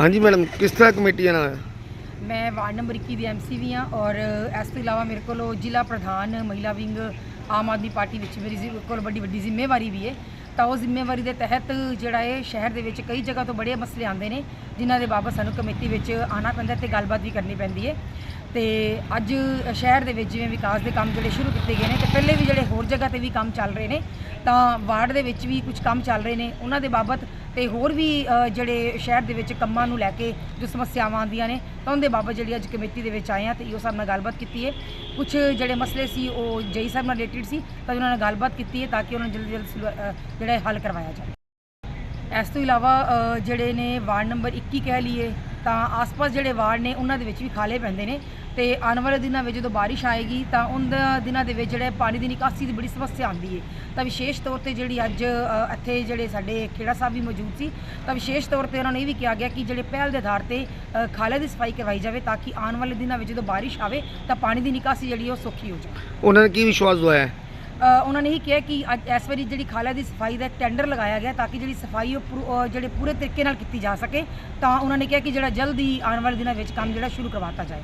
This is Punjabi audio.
ਹਾਂਜੀ ਮੈਡਮ, ਕਿਸ ਤਰ੍ਹਾਂ ਕਮੇਟੀ ਕਮੇਟੀਆਂ ਨਾਲ? ਮੈਂ ਵਾਰਡ ਨੰਬਰ 21 ਦੀ ਐਮਸੀ ਵੀ ਹਾਂ ਔਰ ਇਸ ਤੋਂ ਇਲਾਵਾ ਮੇਰੇ ਕੋਲ ਉਹ ਜ਼ਿਲ੍ਹਾ ਪ੍ਰਧਾਨ, ਮਹਿਲਾ ਵਿੰਗ, ਆਮ ਆਦਮੀ ਪਾਰਟੀ ਵਿੱਚ ਮੇਰੀ ਜ਼ਿ- ਕੋਲ ਵੱਡੀ ਵੱਡੀ ਜ਼ਿੰਮੇਵਾਰੀ ਵੀ ਹੈ। ਤਾਂ ਉਹ ਜ਼ਿੰਮੇਵਾਰੀ ਦੇ ਤਹਿਤ ਜਿਹੜਾ ਹੈ ਸ਼ਹਿਰ ਦੇ ਵਿੱਚ ਕਈ ਜਗ੍ਹਾ ਤੋਂ ਬੜੇ ਮਸਲੇ ਆਉਂਦੇ ਨੇ। ਜਿਨ੍ਹਾਂ ਦੇ ਬਾਬਤ ਸਾਨੂੰ ਕਮੇਟੀ ਵਿੱਚ ਆਉਣਾ ਪੈਂਦਾ ਤੇ ਗੱਲਬਾਤ ਵੀ ਕਰਨੀ ਪੈਂਦੀ ਹੈ। ਤੇ ਅੱਜ ਸ਼ਹਿਰ ਦੇ ਵਿੱਚ ਜਿਵੇਂ ਵਿਕਾਸ ਦੇ ਕੰਮ ਜਿਹੜੇ ਸ਼ੁਰੂ ਕੀਤੇ ਗਏ ਨੇ ਤੇ ਪਹਿਲੇ ਵੀ ਜਿਹੜੇ ਹੋਰ ਜਗ੍ਹਾ ਤੇ ਵੀ ਕੰਮ ਚੱਲ ਰਹੇ ਨੇ, ਤਾਂ ਵਾਰਡ ਦੇ ਵਿੱਚ ਵੀ ਕੁਝ ਕੰਮ ਚੱਲ ਰਹੇ ਨੇ। ਉਹਨਾਂ ਦੇ ਬਾਬਤ ਤੇ ਹੋਰ ਵੀ ਜਿਹੜੇ ਸ਼ਹਿਰ ਦੇ ਵਿੱਚ ਕੰਮਾਂ ਨੂੰ ਲੈ ਕੇ ਜੋ ਸਮੱਸਿਆਵਾਂ ਆਉਂਦੀਆਂ ਨੇ, ਤਾਂ ਉਹਦੇ ਬਾਬਤ ਜਿਹੜੀ ਅੱਜ ਕਮੇਟੀ ਦੇ ਵਿੱਚ ਆਏ ਆ ਤੇ ਇਹੋ ਸਾਹਿਬ ਨਾਲ ਗੱਲਬਾਤ ਕੀਤੀ ਹੈ। ਕੁਝ ਜਿਹੜੇ ਮਸਲੇ ਸੀ, ਉਹ ਜਈ ਸਾਹਿਬ ਨਾਲ ਰਿਲੇਟਡ ਸੀ, ਤਾਂ ਉਹਨਾਂ ਨਾਲ ਗੱਲਬਾਤ ਕੀਤੀ ਹੈ ਤਾਂ ਕਿ ਉਹਨਾਂ ਨੂੰ ਜਲਦੀ ਜਲਦੀ ਜਿਹੜਾ ਹੱਲ ਕਰਵਾਇਆ ਜਾਵੇ। ਇਸ ਤੋਂ ਇਲਾਵਾ ਜਿਹੜੇ ਨੇ ਵਾਰਡ ਨੰਬਰ 21 ਕਹਿ ਲਈਏ, ਤਾਂ ਆਸ-ਪਾਸ ਜਿਹੜੇ ਵਾਰਡ ਨੇ, ਉਹਨਾਂ ਦੇ ਵਿੱਚ ਵੀ ਖਾਲੇ ਪੈਂਦੇ ਨੇ। ਤੇ ਆਉਣ ਵਾਲੇ ਦਿਨਾਂ ਵਿੱਚ ਜਦੋਂ ਬਾਰਿਸ਼ ਆਏਗੀ, ਤਾਂ ਉਹਨਾਂ ਦਿਨਾਂ ਦੇ ਵਿੱਚ ਜਿਹੜੇ ਪਾਣੀ ਦੀ ਨਿਕਾਸੀ ਦੀ ਬੜੀ ਸਮੱਸਿਆ ਆਉਂਦੀ ਹੈ ਤਾਂ ਵਿਸ਼ੇਸ਼ ਤੌਰ ਤੇ ਜਿਹੜੀ ਅੱਜ ਇੱਥੇ ਜਿਹੜੇ ਸਾਡੇ ਖੇੜਾ ਸਾਹਿਬ ਵੀ ਮੌਜੂਦ ਸੀ, ਤਾਂ ਵਿਸ਼ੇਸ਼ ਤੌਰ ਤੇ ਉਹਨਾਂ ਨੇ ਇਹ ਵੀ ਕਿਹਾ ਗਿਆ ਕਿ ਜਿਹੜੇ ਪਹਿਲ ਦੇ ਆਧਾਰ ਤੇ ਖਾਲੇ ਦੀ ਸਫ਼ਾਈ ਕਰਵਾਈ ਜਾਵੇ, ਤਾਂ ਕਿ ਆਉਣ ਵਾਲੇ ਦਿਨਾਂ ਵਿੱਚ ਜਦੋਂ ਬਾਰਿਸ਼ ਆਵੇ, ਤਾਂ ਪਾਣੀ ਦੀ ਨਿਕਾਸੀ ਜਿਹੜੀ ਹੈ ਉਹ ਸੌਖੀ ਹੋ ਜਾਵੇ। ਉਹਨਾਂ ਨੇ ਕੀ ਵਿਸ਼ਵਾਸ ਦਵਾਇਆ? ਉਹਨਾਂ ਨੇ ਇਹ ਕਿਹਾ ਕਿ ਅੱਜ ਇਸ ਵਾਰੀ ਜਿਹੜੀ ਖਾਲਾ ਦੀ ਸਫ਼ਾਈ ਦਾ ਇੱਕ ਟੈਂਡਰ ਲਗਾਇਆ ਗਿਆ ਤਾਂ ਕਿ ਜਿਹੜੀ ਸਫ਼ਾਈ ਉਹ ਪੂਰ- ਜਿਹੜੇ ਪੂਰੇ ਤਰੀਕੇ ਨਾਲ ਕੀਤੀ ਜਾ ਸਕੇ ਤਾਂ ਉਹਨਾਂ ਨੇ ਕਿਹਾ ਕਿ ਜਿਹੜਾ ਜਲਦੀ ਆਉਣ ਵਾਲੇ ਦਿਨਾਂ ਵਿੱਚ ਕੰਮ ਜਿਹੜਾ ਸ਼ੁਰੂ ਕਰਵਾਤਾ ਜਾਏ।